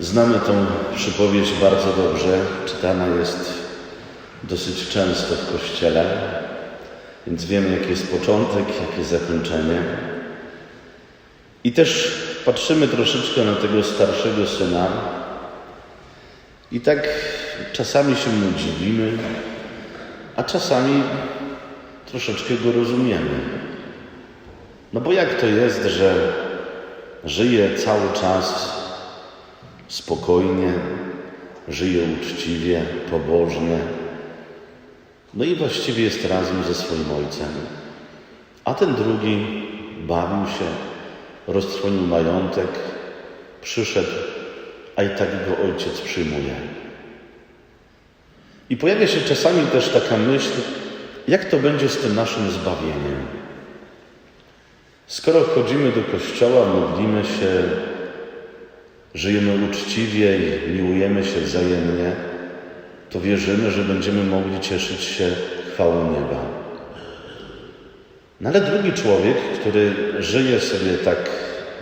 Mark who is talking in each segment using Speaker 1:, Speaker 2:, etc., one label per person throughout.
Speaker 1: Znamy tą przypowieść bardzo dobrze, czytana jest dosyć często w kościele, więc wiemy, jaki jest początek, jakie jest zakończenie. I też patrzymy troszeczkę na tego starszego syna i tak czasami się mu dziwimy, a czasami troszeczkę go rozumiemy. No bo jak to jest, że żyje cały czas spokojnie, żyje uczciwie, pobożnie, no i właściwie jest razem ze swoim ojcem. A ten drugi bawił się, roztrwonił majątek, przyszedł, a i tak go ojciec przyjmuje. I pojawia się czasami też taka myśl, jak to będzie z tym naszym zbawieniem. Skoro chodzimy do kościoła, modlimy się, żyjemy uczciwie i miłujemy się wzajemnie, to wierzymy, że będziemy mogli cieszyć się chwałą nieba. No ale drugi człowiek, który żyje sobie tak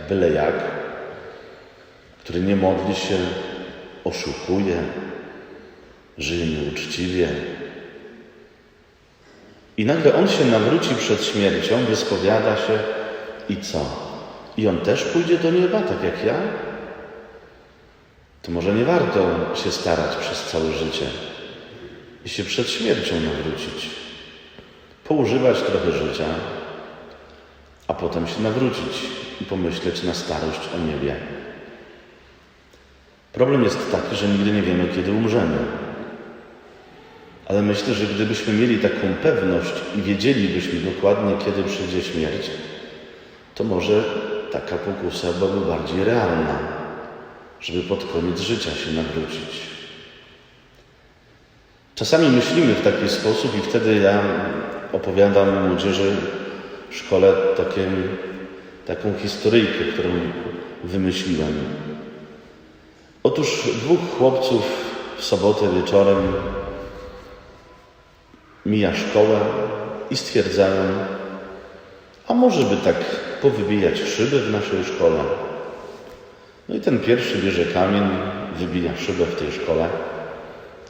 Speaker 1: byle jak, który nie modli się, oszukuje, żyje nieuczciwie. I nagle on się nawróci przed śmiercią, wyspowiada się i co? I on też pójdzie do nieba, tak jak ja? To może nie warto się starać przez całe życie i się przed śmiercią nawrócić. Poużywać trochę życia, a potem się nawrócić i pomyśleć na starość o niebie. Problem jest taki, że nigdy nie wiemy, kiedy umrzemy. Ale myślę, że gdybyśmy mieli taką pewność i wiedzielibyśmy dokładnie, kiedy przyjdzie śmierć, to może taka pokusa byłaby bardziej realna, żeby pod koniec życia się nawrócić. Czasami myślimy w taki sposób i wtedy ja opowiadam młodzieży w szkole takie, taką historyjkę, którą wymyśliłem. Otóż dwóch chłopców w sobotę wieczorem mija szkołę i stwierdzają, a może by tak powybijać szyby w naszej szkole. No i ten pierwszy bierze kamień, wybija szybę w tej szkole,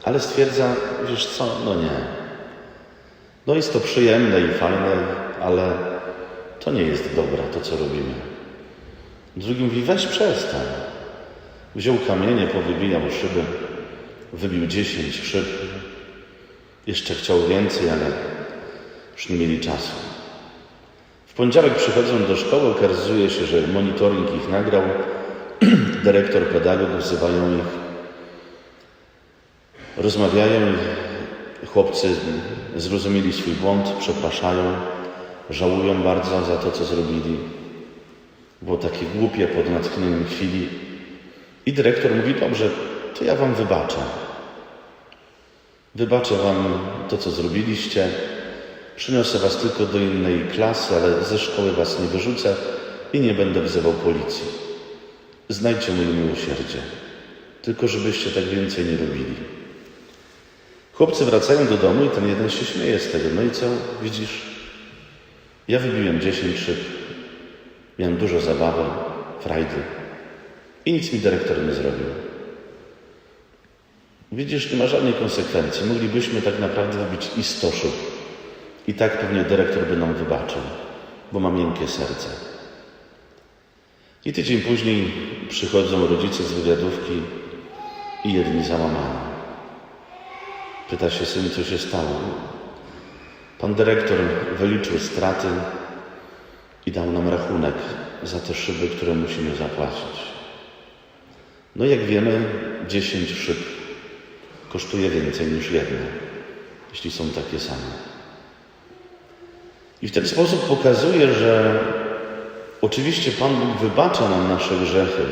Speaker 1: ale stwierdza, wiesz co, no nie. No jest to przyjemne i fajne, ale to nie jest dobre to, co robimy. Drugi mówi, weź przestań. Wziął kamienie, powybijał szyby, wybił dziesięć szyb. Jeszcze chciał więcej, ale już nie mieli czasu. W poniedziałek przychodzą do szkoły, okazuje się, że monitoring ich nagrał. Dyrektor, pedagog wzywają ich. Rozmawiają chłopcy zrozumieli swój błąd, przepraszają, żałują bardzo za to, co zrobili. Było takie głupie pod natchnieniem chwili. I dyrektor mówi, dobrze, to ja wam wybaczę. Wybaczę wam to, co zrobiliście. Przyniosę was tylko do innej klasy, ale ze szkoły was nie wyrzucę i nie będę wzywał policji. Znajdźcie moje miłosierdzie. Tylko żebyście tak więcej nie robili. Chłopcy wracają do domu i ten jeden się śmieje z tego. No i co? Widzisz? Ja wybiłem dziesięć szyb. Miałem dużo zabawy, frajdy. I nic mi dyrektor nie zrobił. Widzisz, nie ma żadnej konsekwencji. Moglibyśmy tak naprawdę wybić i sto szyb. I tak pewnie dyrektor by nam wybaczył, bo ma miękkie serce. I tydzień później przychodzą rodzice z wywiadówki i jedni załamani. Pyta się syn, co się stało. Pan dyrektor wyliczył straty i dał nam rachunek za te szyby, które musimy zapłacić. No jak wiemy, 10 szyb kosztuje więcej niż jedna, jeśli są takie same. I w ten sposób pokazuje, że oczywiście Pan Bóg wybacza nam nasze grzechy,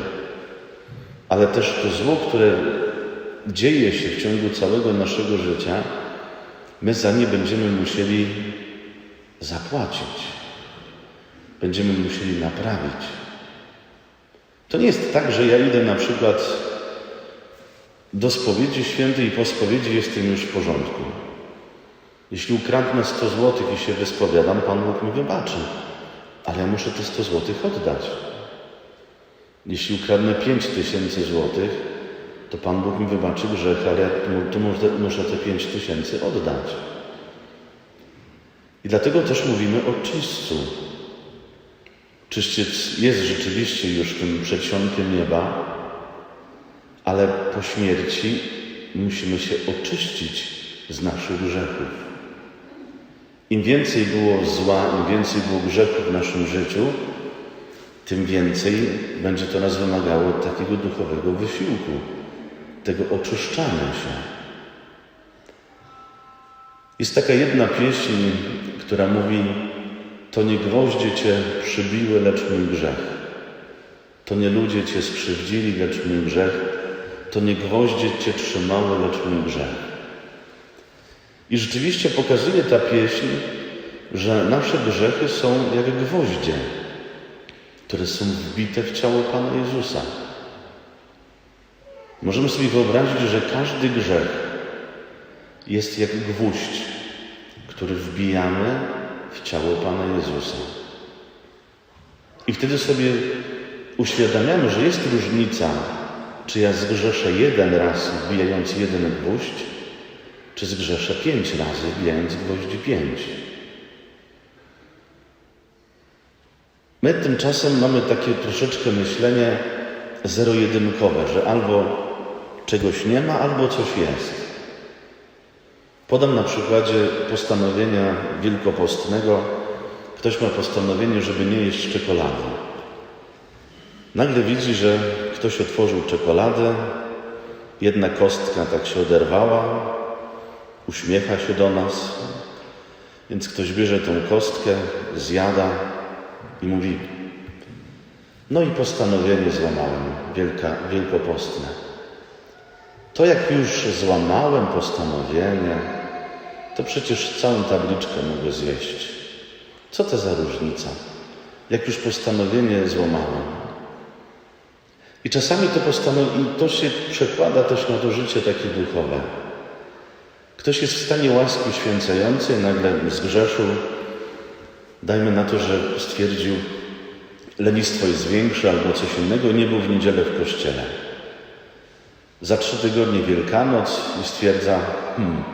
Speaker 1: ale też to zło, które dzieje się w ciągu całego naszego życia, my za nie będziemy musieli zapłacić. Będziemy musieli naprawić. To nie jest tak, że ja idę na przykład do spowiedzi świętej i po spowiedzi jestem już w porządku. Jeśli ukradnę 100 złotych i się wyspowiadam, Pan Bóg mi wybaczy. Ale ja muszę te 100 złotych oddać. Jeśli ukradnę 5 tysięcy złotych, to Pan Bóg mi wybaczy grzech, ale ja tu muszę, te 5 tysięcy oddać. I dlatego też mówimy o czystcu. Czyściec jest rzeczywiście już tym przedsionkiem nieba, ale po śmierci musimy się oczyścić z naszych grzechów. Im więcej było zła, im więcej było grzechu w naszym życiu, tym więcej będzie to nas wymagało takiego duchowego wysiłku, tego oczyszczania się. Jest taka jedna pieśń, która mówi: To nie gwoździe cię przybiły, lecz mój grzech. To nie ludzie cię skrzywdzili, lecz mój grzech. To nie gwoździe cię trzymały, lecz mój grzech. I rzeczywiście pokazuje ta pieśń, że nasze grzechy są jak gwoździe, które są wbite w ciało Pana Jezusa. Możemy sobie wyobrazić, że każdy grzech jest jak gwóźdź, który wbijamy w ciało Pana Jezusa. I wtedy sobie uświadamiamy, że jest różnica, czy ja zgrzeszę jeden raz wbijając jeden gwóźdź, czy zgrzeszę pięć razy wbijając gwoździ pięć. My tymczasem mamy takie troszeczkę myślenie zero-jedynkowe, że albo czegoś nie ma, albo coś jest. Podam na przykładzie postanowienia wielkopostnego. Ktoś ma postanowienie, żeby nie jeść czekolady. Nagle widzi, że ktoś otworzył czekoladę, jedna kostka tak się oderwała, uśmiecha się do nas, więc ktoś bierze tą kostkę, zjada i mówi: No i postanowienie złamałem, wielka, wielkopostne. To jak już złamałem postanowienie, to przecież całą tabliczkę mogę zjeść. Co to za różnica? Jak już postanowienie złamałem. I czasami to postanowienie, to się przekłada też na to życie takie duchowe. Ktoś jest w stanie łaski święcającej, nagle zgrzeszył, dajmy na to, że stwierdził, lenistwo jest większe albo coś innego, nie był w niedzielę w kościele. Za trzy tygodnie Wielkanoc i stwierdza, hmm,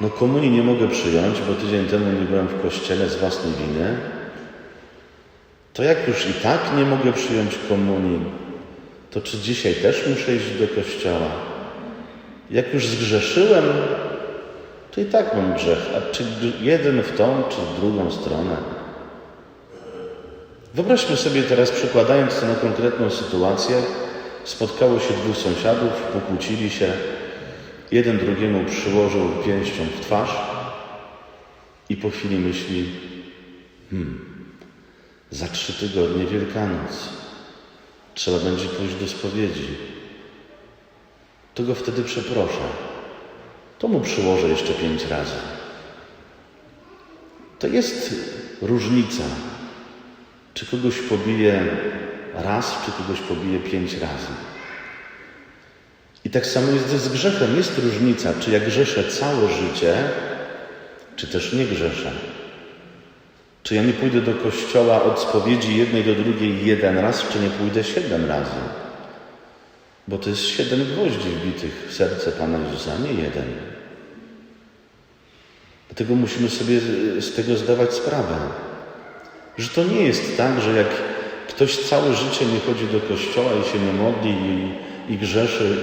Speaker 1: no komunii nie mogę przyjąć, bo tydzień temu nie byłem w kościele z własnej winy. To jak już i tak nie mogę przyjąć komunii, to czy dzisiaj też muszę iść do kościoła? Jak już zgrzeszyłem, to i tak mam grzech. A czy jeden w tą, czy w drugą stronę? Wyobraźmy sobie teraz, przekładając to na konkretną sytuację, spotkało się dwóch sąsiadów, pokłócili się, jeden drugiemu przyłożył pięścią w twarz i po chwili myśli, hmm, za trzy tygodnie Wielkanoc, trzeba będzie pójść do spowiedzi. To go wtedy przeproszę. To mu przyłożę jeszcze pięć razy. To jest różnica, czy kogoś pobije raz, czy kogoś pobije pięć razy. I tak samo jest z grzechem. Jest różnica, czy ja grzeszę całe życie, czy też nie grzeszę. Czy ja nie pójdę do kościoła od spowiedzi jednej do drugiej jeden raz, czy nie pójdę siedem razy. Bo to jest siedem gwoździ wbitych w serce Pana Jezusa, nie jeden. Dlatego musimy sobie z tego zdawać sprawę, że to nie jest tak, że jak ktoś całe życie nie chodzi do kościoła i się nie modli i, i grzeszy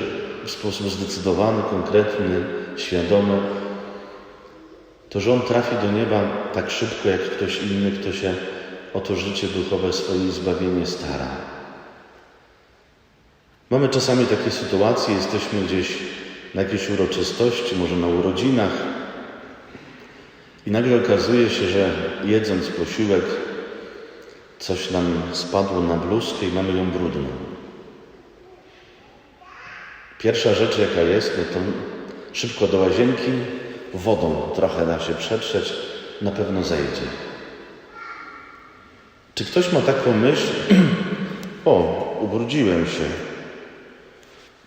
Speaker 1: w sposób zdecydowany, konkretny, świadomy, to że on trafi do nieba tak szybko jak ktoś inny, kto się o to życie duchowe, swoje zbawienie stara. Mamy czasami takie sytuacje, jesteśmy gdzieś na jakiejś uroczystości, może na urodzinach i nagle okazuje się, że jedząc posiłek coś nam spadło na bluzkę i mamy ją brudną. Pierwsza rzecz jaka jest, no to szybko do łazienki, wodą trochę da się przetrzeć, na pewno zejdzie. Czy ktoś ma taką myśl, o, ubrudziłem się,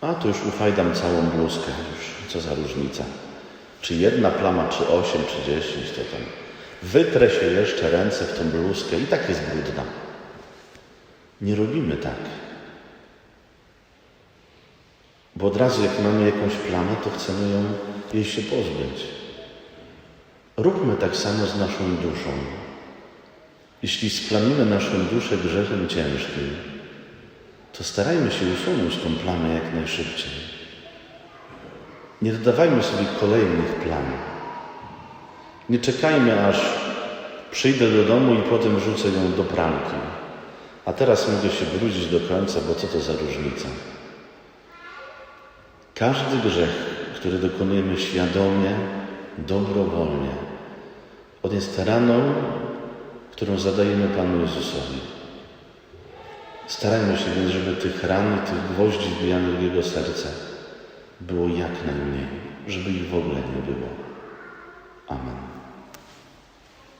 Speaker 1: a to już ufajdam całą bluzkę, już co za różnica. Czy jedna plama, czy osiem, czy dziesięć, to tam. Wytrę się jeszcze ręce w tą bluzkę i tak jest brudna. Nie robimy tak. Bo od razu, jak mamy jakąś plamę, to chcemy ją, jej się pozbyć. Róbmy tak samo z naszą duszą. Jeśli splamimy naszą duszę grzechem ciężkim, to starajmy się usunąć tą plamę jak najszybciej. Nie dodawajmy sobie kolejnych plam. Nie czekajmy, aż przyjdę do domu i potem rzucę ją do pralki. A teraz mogę się brudzić do końca, bo co to za różnica? Każdy grzech, który dokonujemy świadomie, dobrowolnie, on jest raną, którą zadajemy Panu Jezusowi. Starajmy się więc, żeby tych ran i tych gwoździ wbijanych w Jego serce było jak najmniej, żeby ich w ogóle nie było. Amen.